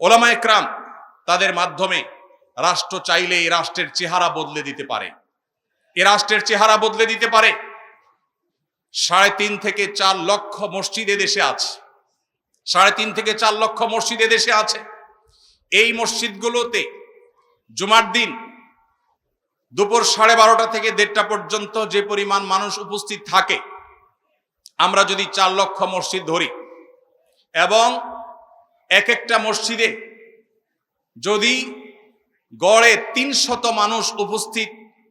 ওলামা একরাম তাদের মাধ্যমে রাষ্ট্র চাইলে এই রাষ্ট্রের চেহারা বদলে দিতে পারে। এ রাষ্ট্রের চেহারা বদলে দিতে পারে? সাড়ে তিন থেকে চার লক্ষ মসজিদ দেশে আছে। সাড়ে তিন থেকে চার লক্ষ মসজিদ দেশে আছে। এই মসজিদগুলোতে জুমার দিন দুপুর সাড়ে বারোটা থেকে দেড়টা পর্যন্ত যে পরিমাণ মানুষ উপস্থিত থাকে, আমরা যদি চার লক্ষ মসজিদ ধরি এবং এক একটা মসজিদে যদি গড়ে তিনশত মানুষ উপস্থিত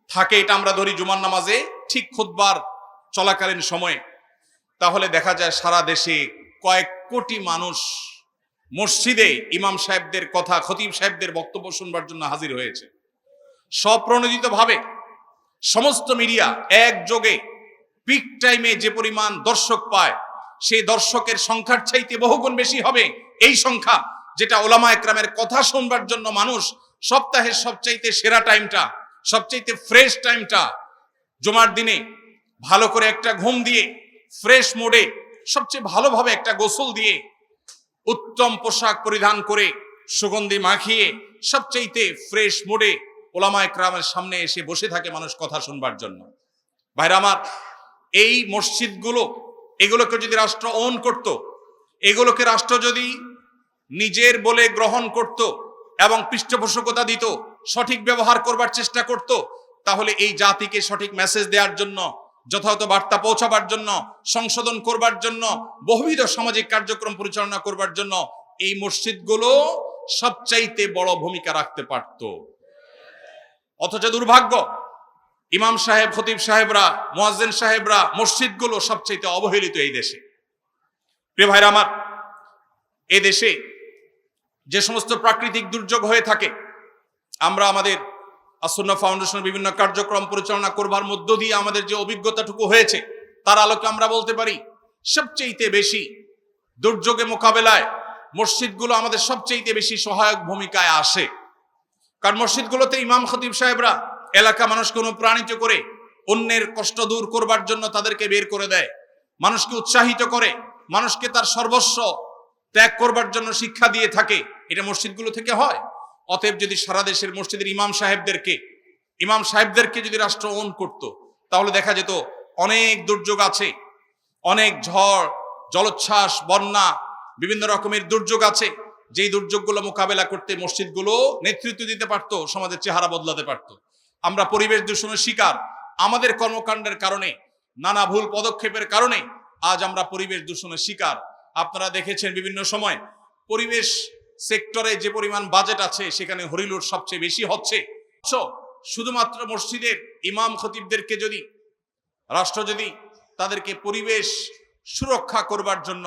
থাকে, এটা আমরা ধরি জুমার নামাজে, ঠিক খুদবার চলাকালীন সময়ে, তাহলে দেখা যায় সারা দেশে কয়েক কোটি মানুষ মসজিদে ইমাম সাহেবদের কথা, খতিব সাহেবদের বক্তব্য শুনবার জন্য হাজির হয়েছে। স্বপ্রণোদিতভাবে সমস্ত মিডিয়া একযোগে পিক টাইমে যে পরিমাণ দর্শক পায়, সেই দর্শকের সংখ্যার চাইতে বহুগুণ বেশি হবে। এই সংখ্যা যেটা ওলামা একরামের কথা শুনবার জন্য মানুষ সপ্তাহের সবচাইতে সেরা টাইমটা, সবচাইতে ফ্রেশ টাইমটা, জুমার দিনে ভালো করে একটা ঘুম দিয়ে, ফ্রেশ মোডে সবচেয়ে ভালোভাবে একটা গোসল দিয়ে উত্তম পোশাক পরিধান করে সুগন্ধি মাখিয়ে সবচাইতে ফ্রেশ মোডে ওলামা একরামের সামনে এসে বসে থাকে মানুষ কথা শুনবার জন্য। ভাইরা আমার, এই মসজিদগুলো, এগুলোকে যদি রাষ্ট্র ওন করত, এগুলোকে রাষ্ট্র যদি নিজের বলে গ্রহণ করত এবং পৃষ্ঠপোষকতা দিত, সঠিক ব্যবহার করবার চেষ্টা করত, তাহলে এই জাতিকে সঠিক মেসেজ দেওয়ার জন্য, যথাযথ বার্তা পৌঁছাবার জন্য, সংশোধন করবার জন্য, বহুবিধ সামাজিক কার্যক্রম পরিচালনা করবার জন্য এই মসজিদগুলো সবচাইতে বড় ভূমিকা রাখতে পারত। অথচ দুর্ভাগ্য, ইমাম সাহেব, খতিব সাহেবরা, মোয়াজ্জেন সাহেবরা মসজিদগুলো সবচাইতে অবহেলিত এই দেশে। প্রিয় ভাইরা আমার, এ দেশে যে সমস্ত প্রাকৃতিক দুর্যোগ হয়ে থাকে, আমরা আমাদের আসন্না ফাউন্ডেশনের বিভিন্ন কার্যক্রম পরিচালনা করবার মধ্য দিয়ে আমাদের যে অভিজ্ঞতাটুকু হয়েছে, তার আলোকে আমরা বলতে পারি সবচেয়ে বেশি দুর্যোগে মোকাবেলায় মসজিদগুলো আমাদের সবচেয়ে বেশি সহায়ক ভূমিকায় আসে। কারণ মসজিদগুলোতে ইমাম খতিব সাহেবরা এলাকা মানুষকে অনুপ্রাণিত করে অন্যের কষ্ট দূর করবার জন্য তাদেরকে বের করে দেয়, মানুষকে উৎসাহিত করে, মানুষকে তার সর্বস্ব ত্যাগ করবার জন্য শিক্ষা দিয়ে থাকে। এটা মসজিদগুলো থেকে হয়। অতএব যদি সারা দেশের মসজিদের ইমাম সাহেবদেরকে ইমাম সাহেবদেরকে যদি রাষ্ট্র ওন করত, তাহলে দেখা যেত অনেক দুর্যোগ আছে, অনেক ঝড়, জলোচ্ছ্বাস, বন্যা, বিভিন্ন রকমের দুর্যোগ আছে। যেই দুর্যোগগুলো মোকাবেলা করতে মসজিদগুলো নেতৃত্ব দিতে পারত, সমাজের চেহারা বদলাতে পারত। আমরা পরিবেশ দূষণের শিকার। আমাদের কর্মকাণ্ডের কারণে, নানা ভুল পদক্ষেপের কারণে আজ আমরা পরিবেশ দূষণের শিকার। আপনারা দেখেছেন বিভিন্ন সময় পরিবেশ সেক্টরে যে পরিমাণ বাজেট আছে, সেখানে হরিলুট সবচেয়ে বেশি হচ্ছে। শুধুমাত্র মসজিদের ইমাম খতিবদেরকে যদি, রাষ্ট্র যদি তাদেরকে পরিবেশ সুরক্ষা করবার জন্য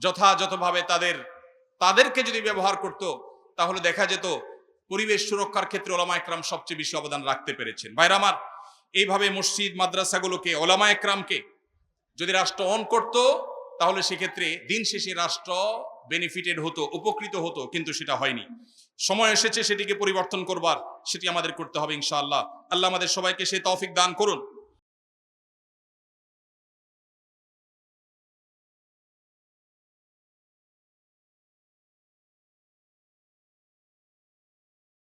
যথাযথভাবে তাদের, তাদেরকে যদি ব্যবহার করত, তাহলে দেখা যেত পরিবেশ সুরক্ষার ক্ষেত্রে ওলামা একরাম সবচেয়ে বেশি অবদান রাখতে পেরেছেন। ভাইরা আমার, এইভাবে মসজিদ, মাদ্রাসাগুলোকে, ওলামা একরামকে যদি রাষ্ট্র অন করত, তাহলে সেক্ষেত্রে দিন শেষে রাষ্ট্র বেনিফিটেড হতো, উপকৃত হতো, কিন্তু সেটা হয়নি। সময় এসেছে সেটিকে পরিবর্তন করবার, সেটি আমাদের করতে হবে ইনশাআল্লাহ। আল্লাহ আমাদের সবাইকে সে তৌফিক দান করুন।